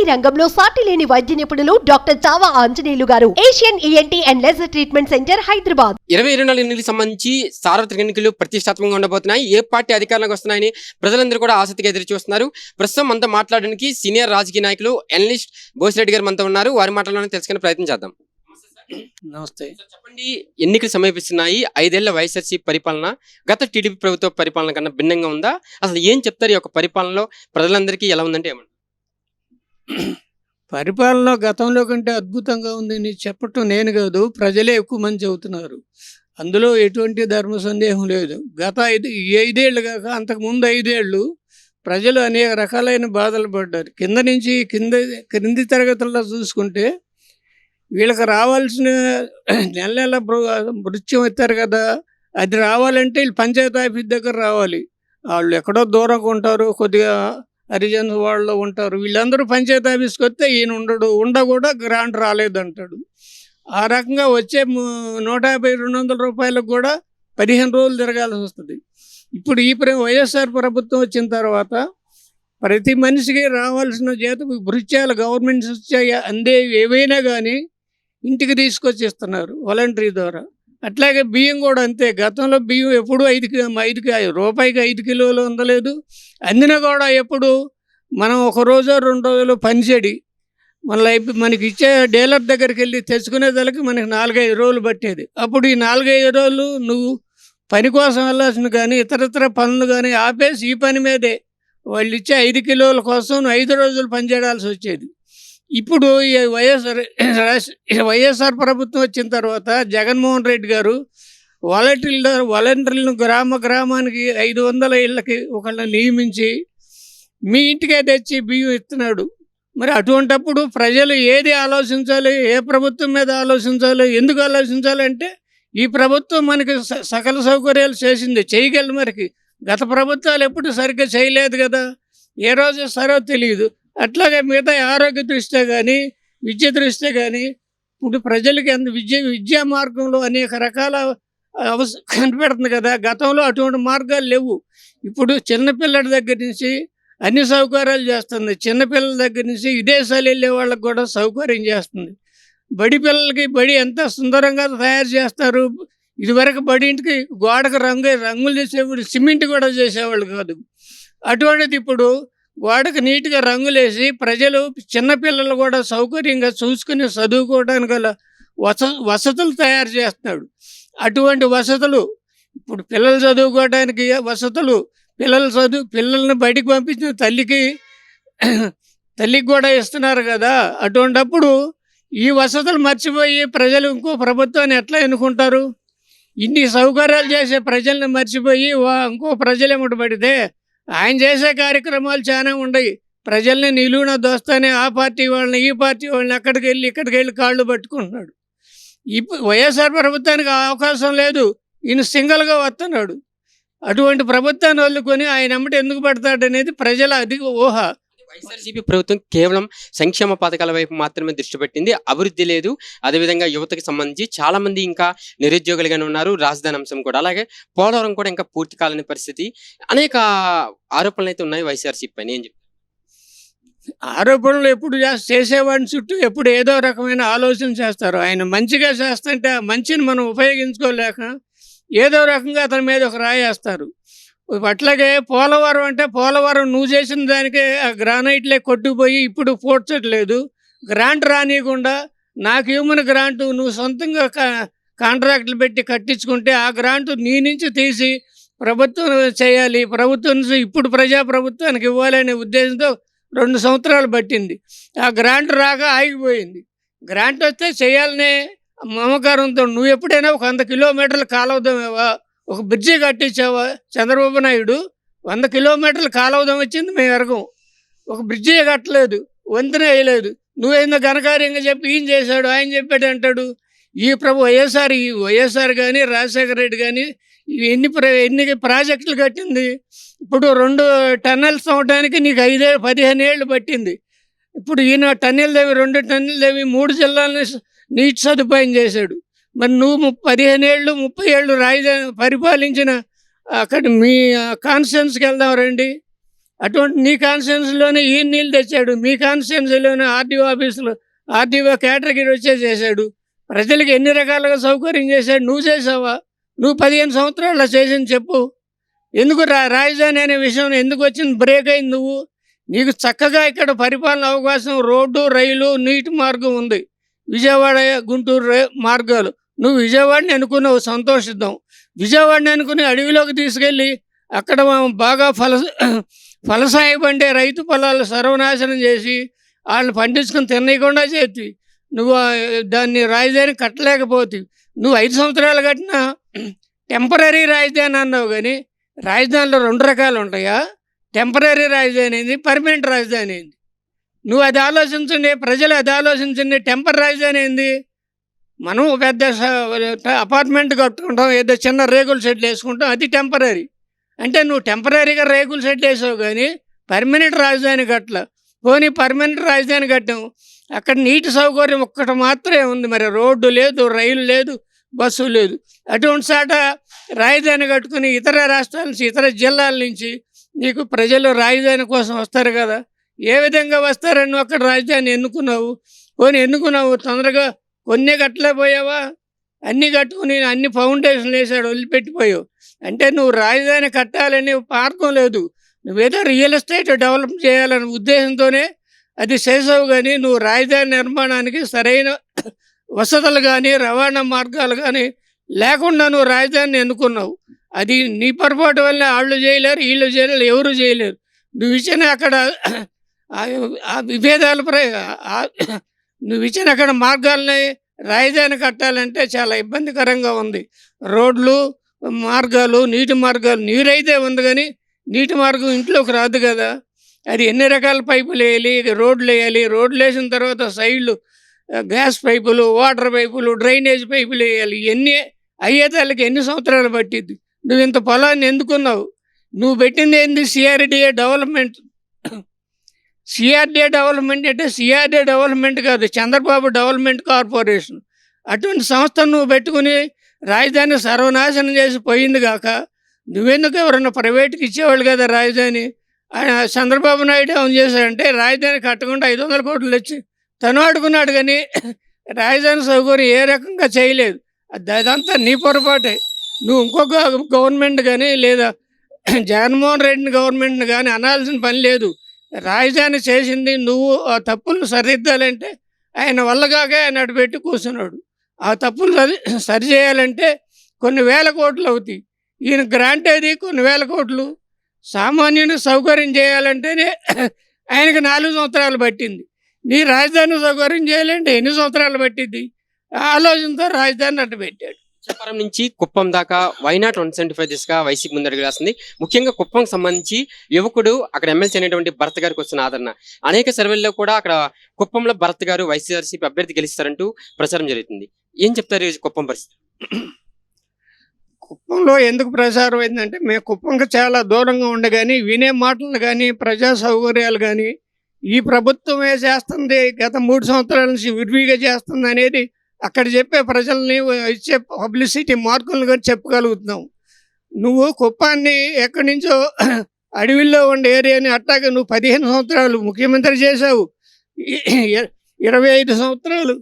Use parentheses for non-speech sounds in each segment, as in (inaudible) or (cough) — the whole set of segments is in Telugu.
ఈఎన్టీ రంగంలో సాటి లేని వైద్య నిపుణులు డాక్టర్ చావా ఆంజనేయులు గారు. Asian ENT and laser treatment centre Hyderabad. ఇరవై ఇరవై నాలుగు ఎన్నికలకు సంబంధించి సార్వత్రిక ఎన్నికలు ప్రతిష్టాత్మకంగా ఉండబోతున్నాయి. ఏ పార్టీ అధికారంలోకి వస్తున్నాయని ప్రజలందరూ కూడా ఆసక్తిగా ఎదురు చూస్తున్నారు. ప్రస్తుతం మనతో మాట్లాడడానికి సీనియర్ రాజకీయ నాయకులు ఎనలిస్ట్ బోసిరెడ్డి గారు మనతో ఉన్నారు. వారి మాటలను తెలుసుకునే ప్రయత్నం చేద్దాం. నమస్తే. చెప్పండి ఎన్నికలు సమీపిస్తున్నాయి. ఐదేళ్ళ వైఎస్ఆర్సీ పరిపాలన గత టీడీపీ ప్రభుత్వ పరిపాలన కన్నా భిన్నంగా ఉందా? అసలు ఏం చెప్తారు ఈ యొక్క పరిపాలనలో? ప్రజలందరికీ ఎలా ఉందంటే ఏమంటారు? పరిపాలన గతంలో కంటే అద్భుతంగా ఉందని చెప్పటం నేను కాదు ప్రజలే ఎక్కువ మంది చెబుతున్నారు అందులో ఎటువంటి ధర్మ సందేహం లేదు. గత ఐదు ఐదేళ్ళు కాక అంతకుముందు ఐదేళ్ళు ప్రజలు అనేక రకాలైన బాధలు పడ్డారు. కింద నుంచి కింద క్రింది తరగతుల్లో చూసుకుంటే వీళ్ళకి రావాల్సిన నెల నెల మృత్యం ఇస్తారు కదా అది రావాలంటే వీళ్ళు పంచాయతీ ఆఫీస్ దగ్గర రావాలి. వాళ్ళు ఎక్కడో దూరంగా ఉంటారు కొద్దిగా హరిజన్ వాళ్ళు ఉంటారు. వీళ్ళందరూ పంచాయతీ ఆఫీస్కి వస్తే ఈయన ఉండడు. ఉండ కూడా గ్రాంట్ రాలేదంటాడు. ఆ రకంగా వచ్చే నూట యాభై రెండు వందల రూపాయలకు కూడా పదిహేను రోజులు తిరగాల్సి వస్తుంది. ఇప్పుడు ఈ ప్ర వైఎస్ఆర్ ప్రభుత్వం వచ్చిన తర్వాత ప్రతి మనిషికి రావాల్సిన జీతం భృత్యాలు గవర్నమెంట్ వచ్చాయి అందే ఏవైనా కానీ ఇంటికి తీసుకొచ్చి ఇస్తున్నారు వాలంటరీ ద్వారా. అట్లాగే బియ్యం కూడా అంతే. గతంలో బియ్యం ఎప్పుడు ఐదు ఐదుకి ఐదు రూపాయికి ఐదు కిలోలు అందలేదు. అందిన కూడా ఎప్పుడు మనం ఒక రోజు రెండు రోజులు పనిచేడి మళ్ళీ మనకి ఇచ్చే డీలర్ దగ్గరికి వెళ్ళి తెచ్చుకునేదానికి మనకి నాలుగైదు రోజులు పట్టేది. అప్పుడు ఈ నాలుగైదు రోజులు నువ్వు పని కోసం వెళ్ళాల్సిన కానీ ఇతరత్ర పనులు కానీ ఆపేసి ఈ పని మీదే. వాళ్ళు ఇచ్చే ఐదు కిలోల కోసం నువ్వు ఐదు రోజులు పనిచేయాల్సి వచ్చేది. ఇప్పుడు ఈ వైఎస్ఆర్ వైఎస్ఆర్ ప్రభుత్వం వచ్చిన తర్వాత జగన్మోహన్ రెడ్డి గారు వాలంటీర్ల వాలంటీర్లను గ్రామ గ్రామానికి ఐదు వందల ఇళ్ళకి ఒకళ్ళని నియమించి మీ ఇంటికే తెచ్చి బియ్యం ఇస్తున్నాడు. మరి అటువంటప్పుడు ప్రజలు ఏది ఆలోచించాలి ఏ ప్రభుత్వం మీద ఆలోచించాలి ఎందుకు ఆలోచించాలి అంటే ఈ ప్రభుత్వం మనకి స- సకల సౌకర్యాలు చేసింది. చేయగలరు మరికి గత ప్రభుత్వాలు ఎప్పుడు సరిగ్గా చేయలేదు కదా. ఏ రోజు సరో తెలియదు అట్లాగే మిగతా ఆరోగ్య దృష్ట్యా కానీ విద్య దృష్ట్యా కానీ ఇప్పుడు ప్రజలకి అంత విద్య విద్యా మార్గంలో అనేక రకాల అవస కనిపెడుతుంది కదా. గతంలో అటువంటి మార్గాలు లేవు. ఇప్పుడు చిన్నపిల్లడి దగ్గర నుంచి అన్ని సౌకర్యాలు చేస్తుంది. చిన్నపిల్లల దగ్గర నుంచి విదేశాలు వెళ్ళే వాళ్ళకి కూడా సౌకర్యం చేస్తుంది. బడి పిల్లలకి బడి ఎంత సుందరంగా తయారు చేస్తారు. ఇదివరకు బడి ఇంటికి గోడకు రంగు రంగులు చేసేవాడు సిమెంట్ కూడా చేసేవాళ్ళు కాదు. అటువంటిది ఇప్పుడు గోడకు నీట్గా రంగులేసి ప్రజలు చిన్నపిల్లలు కూడా సౌకర్యంగా చూసుకుని చదువుకోవడానికి గల వస వసతులు తయారు చేస్తున్నాడు. అటువంటి వసతులు ఇప్పుడు పిల్లలు చదువుకోవడానికి వసతులు పిల్లలు చదువు పిల్లల్ని బయటికి పంపించిన తల్లికి (clears throat) తల్లికి కూడా ఇస్తున్నారు కదా. అటువంటప్పుడు ఈ వసతులు మర్చిపోయి ప్రజలు ఇంకో ప్రభుత్వాన్ని ఎట్లా ఎన్నుకుంటారు? ఇన్ని సౌకర్యాలు చేసే ప్రజల్ని మర్చిపోయి వా- ఇంకో ప్రజలు ఎమ్మటి పడితే ఆయన చేసే కార్యక్రమాలు చాలా ఉన్నాయి ప్రజల్ని నిలువున దోస్తానే ఆ పార్టీ వాళ్ళని ఈ పార్టీ వాళ్ళని అక్కడికి వెళ్ళి ఇక్కడికి వెళ్ళి కాళ్ళు పట్టుకుంటున్నాడు. ఇప్పుడు వైఎస్ఆర్ ప్రభుత్వానికి అవకాశం లేదు. ఈయన సింగల్గా వస్తున్నాడు. అటువంటి ప్రభుత్వాన్ని వదులుకొని ఆయన ఎమ్మటి ఎందుకు పడతాడనేది ప్రజల అధిక ఊహ. వైఎస్ఆర్సీపీ ప్రభుత్వం కేవలం సంక్షేమ పథకాల వైపు మాత్రమే దృష్టి పెట్టింది. అభివృద్ధి లేదు. అదేవిధంగా యువతకు సంబంధించి చాలా మంది ఇంకా నిరుద్యోగులుగానే ఉన్నారు. రాజధాని అంశం కూడా. అలాగే పోలవరం కూడా ఇంకా పూర్తి కాలని పరిస్థితి. అనేక ఆరోపణలు అయితే ఉన్నాయి వైఎస్ఆర్సీపీ పైన. ఏం ఆరోపణలు ఎప్పుడు చేసేవాడిని చుట్టూ ఎప్పుడు ఏదో రకమైన ఆలోచన చేస్తారు. ఆయన మంచిగా చేస్తుంటే ఆ మంచిని మనం ఉపయోగించుకోలేక ఏదో రకంగా అతని మీద ఒక రాయేస్తారు అట్లాగే పోలవరం అంటే పోలవరం నువ్వు చేసిన దానికే ఆ గ్రానైట్లే కొట్టుకుపోయి ఇప్పుడు పోడ్చట్లేదు. గ్రాంట్ రానియకుండా నాకు ఇవ్వమని గ్రాంటు? నువ్వు సొంతంగా కా- కాంట్రాక్టులు పెట్టి కట్టించుకుంటే ఆ గ్రాంట్ నీ నుంచి తీసి ప్రభుత్వం చేయాలి. ప్రభుత్వం నుంచి ఇప్పుడు ప్రజా ప్రభుత్వానికి ఇవ్వాలనే ఉద్దేశంతో రెండు సంవత్సరాలు పట్టింది. ఆ గ్రాంట్ రాక ఆగిపోయింది. గ్రాంట్ వస్తే చేయాలనే మమకారంతో నువ్వు ఎప్పుడైనా ఒక వంద కిలోమీటర్లు కాలవదమేవా ఒక బ్రిడ్జి కట్టించావా చంద్రబాబు నాయుడు? వంద కిలోమీటర్లు కాలవదం వచ్చింది మేము ఎరగం. ఒక బ్రిడ్జి కట్టలేదు వంతెన వేయలేదు. నువ్వేందో ఘనకార్యంగా చెప్పి ఈయన చేశాడు ఆయన చెప్పాడు అంటాడు. ఈ ప్రభు వైఎస్ఆర్ ఈ వైఎస్ఆర్ కానీ రాజశేఖర రెడ్డి కానీ ఇవి ఎన్ని ఎన్ని ప్రాజెక్టులు కట్టింది? ఇప్పుడు రెండు టన్నెల్స్ అవ్వడానికి నీకు ఐదే పదిహేను ఏళ్ళు పట్టింది. ఇప్పుడు ఈయన టన్నెల్ దేవి రెండు టన్నెల్ దేవి మూడు జిల్లాలని నీటి సదుపాయం చేశాడు. మరి నువ్వు పదిహేను ఏళ్ళు ముప్పై ఏళ్ళు రాజధాని పరిపాలించిన అక్కడ మీ కాన్స్టిట్యున్సీకి వెళ్దాం రండి. అటువంటి నీ కాన్స్టిట్యున్సీలోనే ఈ నీళ్ళు తెచ్చాడు. మీ కాన్స్టిట్యున్సీలోనే ఆర్డీఓ ఆఫీసులో ఆర్డీఓ కేటగిరీ వచ్చే చేశాడు. ప్రజలకు ఎన్ని రకాలుగా సౌకర్యం చేశాడు నువ్వు చేసావా నువ్వు పదిహేను సంవత్సరాలు చేసింది చెప్పు. ఎందుకు రా రాజధాని అనే విషయం ఎందుకు వచ్చింది? బ్రేక్ అయింది నువ్వు. నీకు చక్కగా ఇక్కడ పరిపాలన అవకాశం రోడ్డు రైలు నీటి మార్గం ఉంది. విజయవాడ గుంటూరు మార్గాలు. నువ్వు విజయవాడని అనుకున్నావు సంతోషిద్దాం. విజయవాడని అనుకుని అడవిలోకి తీసుకెళ్ళి అక్కడ బాగా ఫల ఫలసాయ పండే రైతు పొలాలు సర్వనాశనం చేసి వాళ్ళని పండించుకొని తినకుండా చేతి నువ్వు దాన్ని రాజధాని కట్టలేకపోతే నువ్వు ఐదు సంవత్సరాలు కట్టినా టెంపరీ రాజధాని అన్నావు కానీ రాజధానిలో రెండు రకాలు ఉంటాయా? టెంపరీ రాజధాని ఏంది? పర్మనెంట్ రాజధాని ఏంది? నువ్వు అది ఆలోచించండి ప్రజలు అది ఆలోచించండి టెంపరీ రాజధాని ఏంది? మనం పెద్ద అపార్ట్మెంట్ కట్టుకుంటాం ఏదో చిన్న రేకుల షెడ్లు వేసుకుంటాం అది టెంపరీ అంటే నువ్వు టెంపరీగా రేగుల షెడ్లు వేసావు కానీ పర్మనెంట్ రాజధాని కట్టల. పోనీ పర్మనెంట్ రాజధాని కట్టాం అక్కడ నీటి సౌకర్యం ఒక్కటి మాత్రమే ఉంది మరి. రోడ్డు లేదు రైలు లేదు బస్సు లేదు. అటువంటి చాట రాజధాని కట్టుకుని ఇతర రాష్ట్రాల నుంచి ఇతర జిల్లాల నుంచి నీకు ప్రజలు రాజధాని కోసం వస్తారు కదా. ఏ విధంగా వస్తారని నువ్వు అక్కడ రాజధాని ఎన్నుకున్నావు? పోనీ ఎన్నుకున్నావు? తొందరగా కొన్ని గట్లే పోయావా? అన్ని కట్టుకుని అన్ని ఫౌండేషన్లు వేసాడు వదిలిపెట్టిపోయావు. అంటే నువ్వు రాజధాని కట్టాలని మార్గం లేదు. నువ్వేదో రియల్ ఎస్టేట్ డెవలప్ చేయాలనే ఉద్దేశంతోనే అది చేసావు కానీ నువ్వు రాజధాని నిర్మాణానికి సరైన వసతులు కానీ రవాణా మార్గాలు కానీ లేకుండా నువ్వు రాజధానిని ఎన్నుకున్నావు. అది నీ పొరపాటు వల్ల వాళ్ళు చేయలేరు వీళ్ళు చేయలేరు ఎవరు చేయలేరు. నువ్వు ఇచ్చిన అక్కడ ఆ- విభేదాల ప్ర నువ్వు ఇచ్చిన అక్కడ మార్గాలని రాజధాని కట్టాలంటే చాలా ఇబ్బందికరంగా ఉంది. రోడ్లు మార్గాలు నీటి మార్గాలు నీరైతే ఉంది కానీ నీటి మార్గం ఇంట్లోకి రాదు కదా. అది ఎన్ని రకాల పైపులు వేయాలి రోడ్లు వేయాలి రోడ్లు వేసిన తర్వాత సైడ్లు గ్యాస్ పైపులు వాటర్ పైపులు డ్రైనేజ్ పైపులు వేయాలి. ఇవన్నీ వాళ్ళకి ఎన్ని సంవత్సరాలు పట్టిద్ది? నువ్వు ఇంత పొలాన్ని ఎందుకున్నావు? నువ్వు పెట్టింది ఏంది? సిఆర్డిఏ డెవలప్మెంట్ సిఆర్డిఏ డెవలప్మెంట్ అంటే సిఆర్డిఏ డెవలప్మెంట్ కాదు చంద్రబాబు డెవలప్మెంట్ కార్పొరేషన్ అటువంటి సంస్థను నువ్వు పెట్టుకుని రాజధాని సర్వనాశనం చేసి పోయింది కాక నువ్వెందుకు ఎవరన్నా ప్రైవేట్కి ఇచ్చేవాళ్ళు కదా రాజధాని? ఆయన చంద్రబాబు నాయుడు ఏం చేశాడంటే రాజధాని కట్టకుండా ఐదు వందల కోట్లు వచ్చి తను అడుగున్నాడు కానీ రాజధాని సౌకర్యం ఏ రకంగా చేయలేదు. అది అదంతా నీ పొరపాటే. నువ్వు ఇంకొక గవర్నమెంట్ కానీ లేదా జగన్మోహన్ రెడ్డి గవర్నమెంట్ని కానీ అనాల్సిన పని లేదు. రాజధాని చేసింది నువ్వు ఆ తప్పులను సరిదిద్దాలంటే ఆయన వల్లగాగా ఆయన అటు పెట్టి కూర్చున్నాడు. ఆ తప్పులు సరి సరి చేయాలంటే కొన్ని వేల కోట్లు అవుతాయి. ఈయన గ్రాంట్ అది కొన్ని వేల కోట్లు. సామాన్యుని సౌకర్యం చేయాలంటేనే ఆయనకు నాలుగు సంవత్సరాలు పట్టింది. నీ రాజధాని సౌకర్యం చేయాలంటే ఎన్ని సంవత్సరాలు పట్టింది ఆ ఆలోచనతో రాజధాని అట్టు పెట్టాడు ఇచ్చాపురం నుంచి కుప్పం దాకా why not one seventy five దిశగా వైసీపీ ముందడుగు వేస్తుంది? ముఖ్యంగా కుప్పం సంబంధించి యువకుడు అక్కడ ఎమ్మెల్సీ అనేటువంటి భరత్ గారికి వస్తున్న ఆదరణ. అనేక సర్వేల్లో కూడా అక్కడ కుప్పంలో భరత్ గారు వైసీఆర్సీపీ అభ్యర్థి గెలుస్తారంటూ ప్రచారం జరుగుతుంది. ఏం చెప్తారు కుప్పం పరిస్థితి? కుప్పంలో ఎందుకు ప్రచారం అయిందంటే మేము కుప్పంకి చాలా దూరంగా ఉండగాని వినే మాటలు కానీ ప్రజా సౌకర్యాలు కానీ ఈ ప్రభుత్వమే చేస్తుంది గత మూడు సంవత్సరాల నుంచి విరివిగా చేస్తుంది అనేది అక్కడ చెప్పే ప్రజల్ని ఇచ్చే పబ్లిసిటీ మార్కులను కూడా చెప్పగలుగుతున్నాం. నువ్వు కుప్పాన్ని ఎక్కడి నుంచో అడవిలో ఉండే ఏరియాని అట్టాగా నువ్వు పదిహేను సంవత్సరాలు ముఖ్యమంత్రి చేశావు. ఇరవై ఐదు సంవత్సరాలు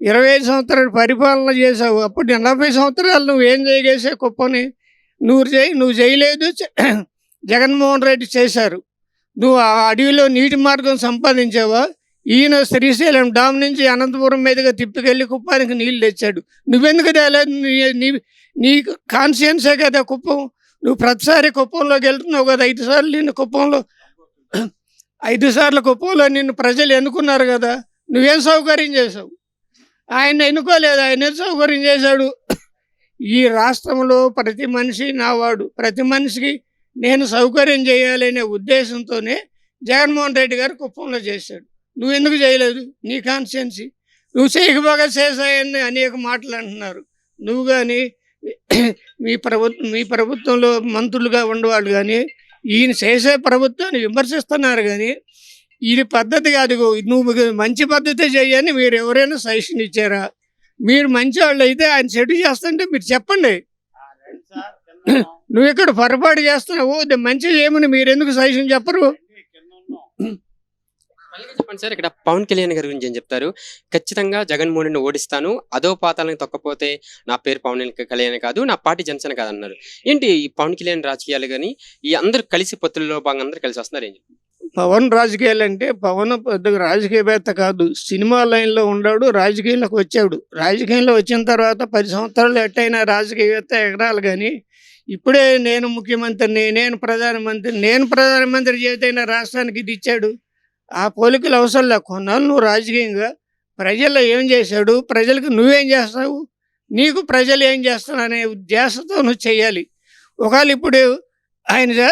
ఇరవై ఐదు సంవత్సరాలు పరిపాలన చేసావు అప్పుడు నలభై సంవత్సరాలు నువ్వు ఏం చేయగేసే కుప్పని? నువ్వు చేయి నువ్వు చేయలేదు జగన్మోహన్ రెడ్డి చేశారు. నువ్వు ఆ అడవిలో నీటి మార్గం సంపాదించావా? ఈయన శ్రీశైలం డామ్ నుంచి అనంతపురం మీదుగా తిప్పుకెళ్ళి కుప్పానికి నీళ్ళు తెచ్చాడు. నువ్వెందుకు తేలేదు? నీ- నీ నీ కాన్షియన్సే కదా కుప్పం. నువ్వు ప్రతిసారి కుప్పంలోకి వెళ్తున్నావు కదా. ఐదు సార్లు నిన్ను కుప్పంలో ఐదు సార్లు కుప్పంలో నిన్ను ప్రజలు ఎన్నుకున్నారు కదా. నువ్వేం సౌకర్యం చేసావు ఆయన ఎన్నుకోలేదు. ఆయన ఏం సౌకర్యం చేశాడు? ఈ రాష్ట్రంలో ప్రతి మనిషి నావాడు. ప్రతి మనిషికి నేను సౌకర్యం చేయాలనే ఉద్దేశంతోనే జగన్మోహన్ రెడ్డి గారు కుప్పంలో చేశాడు. నువ్వు ఎందుకు చేయలేదు? నీ కాన్స్టిట్యున్సీ నువ్వు చేయకపోగా చేశాయని అనేక మాటలు అంటున్నారు. నువ్వు కానీ మీ ప్రభుత్వం మీ ప్రభుత్వంలో మంత్రులుగా ఉండేవాళ్ళు కానీ ఈయన చేసే ప్రభుత్వాన్ని విమర్శిస్తున్నారు కానీ ఇది పద్ధతి కాదు. నువ్వు మంచి పద్ధతి చేయని మీరు ఎవరైనా సజెషన్ ఇచ్చారా? మీరు మంచి వాళ్ళు అయితే ఆయన చెడు చేస్తుంటే మీరు చెప్పండి. నువ్వు ఇక్కడ పొరపాటు చేస్తున్నావు. ఇది మంచి చేయమని మీరు ఎందుకు సజెషన్ చెప్పరు? మళ్ళీ చెప్పండి సార్ ఇక్కడ పవన్ కళ్యాణ్ గారి గురించి ఏం చెప్తారు? ఖచ్చితంగా జగన్మోహన్ ఓడిస్తాను అదో పాతాలను తొక్కపోతే నా పేరు పవన్ కళ్యాణ్ కాదు నా పార్టీ జనసేన కాదు అన్నారు ఏంటి ఈ పవన్ కళ్యాణ్ రాజకీయాలు కానీ ఈ అందరూ కలిసి పొత్తుల్లో భాగంగా అందరూ కలిసి వస్తున్నారు ఏం పవన్ రాజకీయాలు అంటే పవన్ పెద్దగా రాజకీయవేత్త కాదు సినిమా లైన్లో ఉండాడు రాజకీయంలోకి వచ్చాడు. రాజకీయంలో వచ్చిన తర్వాత పది సంవత్సరాలు ఎట్టయినా రాజకీయవేత్త ఎగరాలి కానీ ఇప్పుడే నేను ముఖ్యమంత్రిని నేను ప్రధానమంత్రి నేను ప్రధానమంత్రి చేతైనా రాష్ట్రానికి ఇది ఇచ్చాడు. ఆ పోలికలు అవసరం లే కొన్నాళ్ళు నువ్వు రాజకీయంగా ప్రజల్లో ఏం చేశాడు? ప్రజలకు నువ్వేం చేస్తావు? నీకు ప్రజలు ఏం చేస్తాను అనే ఉద్దేశంతో నువ్వు చేయాలి. ఒకవేళ ఇప్పుడు ఆయన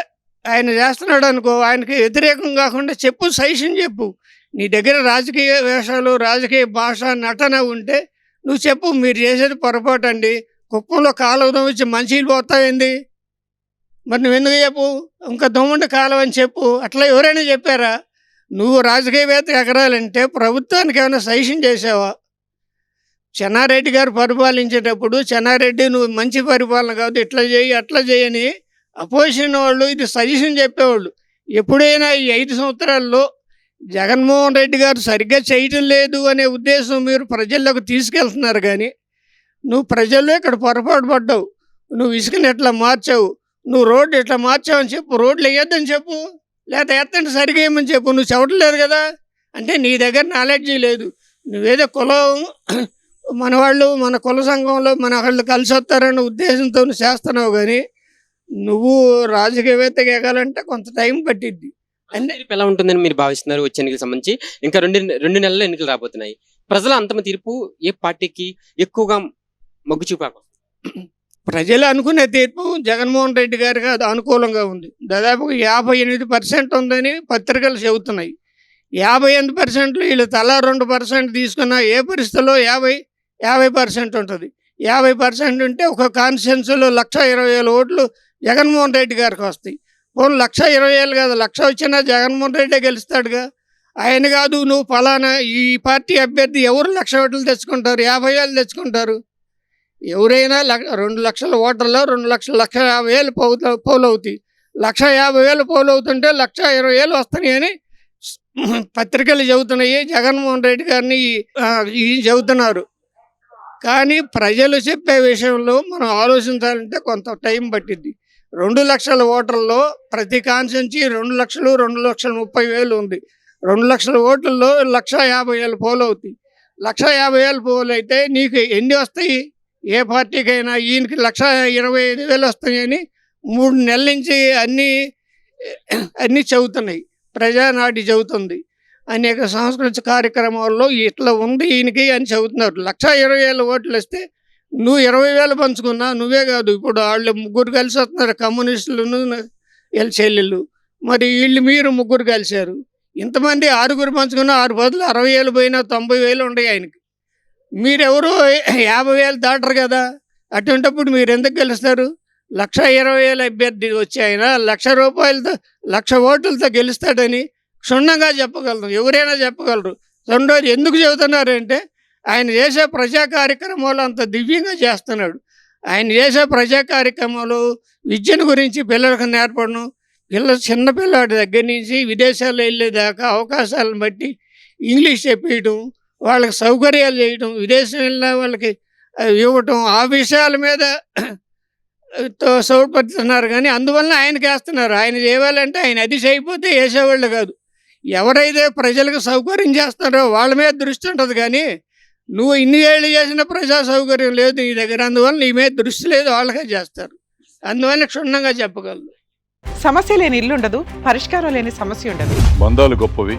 ఆయన చేస్తున్నాడు అనుకో ఆయనకి వ్యతిరేకం కాకుండా చెప్పు సైషన్ చెప్పు. నీ దగ్గర రాజకీయ వేషాలు రాజకీయ భాష నటన ఉంటే నువ్వు చెప్పు మీరు చేసేది పొరపాటు అండి. కుప్పంలో కాలువ వచ్చి మంచిలు పోతాయింది మరి నువ్వు ఎందుకు చెప్పు? ఇంకా దొమ్ముండి కాలం అని చెప్పు. అట్లా ఎవరైనా చెప్పారా? నువ్వు రాజకీయవేత్త ఎగరాలంటే ప్రభుత్వానికి ఏమైనా సజెషన్ చేసావా? చెన్నారెడ్డి గారు పరిపాలించేటప్పుడు చెన్నారెడ్డి నువ్వు మంచి పరిపాలన కాదు ఇట్లా చేయి అట్లా చేయని అపోజిషన్ వాళ్ళు ఇది సజెషన్ చెప్పేవాళ్ళు. ఎప్పుడైనా ఈ ఐదు సంవత్సరాల్లో జగన్మోహన్ రెడ్డి గారు సరిగ్గా చేయటం లేదు అనే ఉద్దేశం మీరు ప్రజల్లోకి తీసుకెళ్తున్నారు కానీ నువ్వు ప్రజల్లో ఇక్కడ పొరపాటు పడ్డావు. నువ్వు ఇసుకని ఎట్లా మార్చావు? నువ్వు రోడ్డు ఎట్లా మార్చావని చెప్పు రోడ్లు వేయొద్దని చెప్పు. లేదా ఎత్తంటే సరిగా ఏమని చెప్పు. నువ్వు చెప్పట్లేదు కదా. అంటే నీ దగ్గర నాలెడ్జీ లేదు. నువ్వేదో కులం మన వాళ్ళు మన కుల సంఘంలో మన వాళ్ళు కలిసి వస్తారన్న ఉద్దేశంతో నువ్వు చేస్తున్నావు కానీ నువ్వు రాజకీయవేత్తగా ఎగాలంటే కొంత టైం పట్టిద్ది. అంటే ఎలా ఉంటుందని మీరు భావిస్తున్నారు వచ్చే ఎన్నికలకు సంబంధించి? ఇంకా రెండు రెండు నెలల్లో ఎన్నికలు రాబోతున్నాయి. ప్రజల అంతమ తీర్పు ఏ పార్టీకి ఎక్కువగా మొగ్గు చూపాకు ప్రజలు అనుకునే తీర్పు జగన్మోహన్ రెడ్డి గారికి అది అనుకూలంగా ఉంది. దాదాపుగా యాభై ఎనిమిది పర్సెంట్ ఉందని పత్రికలు చెబుతున్నాయి. యాభై ఎనిమిది పర్సెంట్లు వీళ్ళు తలా రెండు పర్సెంట్ తీసుకున్న ఏ పరిస్థితుల్లో యాభై యాభై పర్సెంట్ ఉంటుంది. యాభై పర్సెంట్ ఉంటే ఒక కాన్స్టిట్యున్సీలో లక్ష ఇరవై వేల ఓట్లు జగన్మోహన్ రెడ్డి గారికి వస్తాయి. పోను లక్ష ఇరవై వేలు కాదు లక్ష వచ్చినా జగన్మోహన్ రెడ్డే గెలుస్తాడుగా? ఆయన కాదు నువ్వు ఫలానా ఈ పార్టీ అభ్యర్థి ఎవరు లక్ష ఓట్లు తెచ్చుకుంటారు? యాభై వేలు తెచ్చుకుంటారు? ఎవరైనా లక్ష రెండు లక్షల ఓటర్లో రెండు లక్షల లక్ష యాభై వేలు పౌలు పోలు అవుతాయి లక్ష యాభై వేలు పౌలు అవుతుంటే లక్ష ఇరవై వేలు వస్తున్నాయని పత్రికలు చెబుతున్నాయి. జగన్మోహన్ రెడ్డి గారిని ఈ చెబుతున్నారు. కానీ ప్రజలు చెప్పే విషయంలో మనం ఆలోచించాలంటే కొంత టైం పట్టింది రెండు లక్షల ఓటర్లో ప్రతి కాన్సెన్సీ రెండు లక్షలు రెండు లక్షల ముప్పై వేలు ఉంది. రెండు లక్షల ఓట్లలో లక్ష యాభై వేలు పోలు అవుతాయి లక్ష యాభై వేలు పోలు అయితే నీకు ఎన్ని వస్తాయి? ఏ పార్టీకైనా ఈయనకి లక్ష ఇరవై ఐదు వేలు వస్తాయని మూడు నెలల నుంచి అన్నీ అన్నీ చెబుతున్నాయి. ప్రజానాటి చెబుతుంది. అనేక సాంస్కృతిక కార్యక్రమాల్లో ఇట్లా ఉంది ఈయనకి అని చెబుతున్నారు. లక్ష ఇరవై వేల ఓట్లు వస్తే నువ్వు ఇరవై వేలు పంచుకున్నా నువ్వే కాదు. ఇప్పుడు వాళ్ళు ముగ్గురు కలిసి వస్తున్నారు. కమ్యూనిస్టులను వీళ్ళ చెల్లెళ్ళు మరి వీళ్ళు మీరు ముగ్గురు కలిశారు. ఇంతమంది ఆరుగురు పంచుకున్నా ఆరు బదులు అరవై వేలు పోయినా తొంభై వేలు ఉన్నాయి ఆయనకి. మీరెవరు యాభై వేలు దాటరు కదా. అటువంటిప్పుడు మీరు ఎందుకు గెలుస్తారు? లక్ష ఇరవై వేల అభ్యర్థి వచ్చి ఆయన లక్ష రూపాయలతో లక్ష ఓట్లతో గెలుస్తాడని క్షుణ్ణంగా చెప్పగలరు. ఎవరైనా చెప్పగలరు. రెండోది ఎందుకు చెబుతున్నారంటే ఆయన చేసే ప్రజా కార్యక్రమాలు అంత దివ్యంగా చేస్తున్నాడు. ఆయన చేసే ప్రజా కార్యక్రమాలు విద్యను గురించి పిల్లలకు నేర్పడం పిల్ల చిన్న పిల్లాడి దగ్గర నుంచి విదేశాల్లో వెళ్ళేదాకా అవకాశాలను బట్టి ఇంగ్లీష్ చెప్పేయడం వాళ్ళకి సౌకర్యాలు చేయటం విదేశం వెళ్ళిన వాళ్ళకి ఇవ్వటం ఆ విషయాల మీద తో సౌపడుతున్నారు కానీ అందువల్ల ఆయనకి వేస్తున్నారు ఆయన చేయాలంటే ఆయన అది చేయకపోతే వేసేవాళ్ళు కాదు. ఎవరైతే ప్రజలకు సౌకర్యం చేస్తారో వాళ్ళ మీద దృష్టి ఉంటుంది. కానీ నువ్వు ఇన్ని ఏళ్ళు చేసిన ప్రజా సౌకర్యం లేదు నీ దగ్గర. అందువల్ల నీ మీద దృష్టి లేదు వాళ్ళకే చేస్తారు. అందువల్ల క్షుణ్ణంగా చెప్పగలరు. సమస్య లేని ఇల్లు ఉండదు పరిష్కారం లేని సమస్య ఉండదు. బంధాలు గొప్పవి.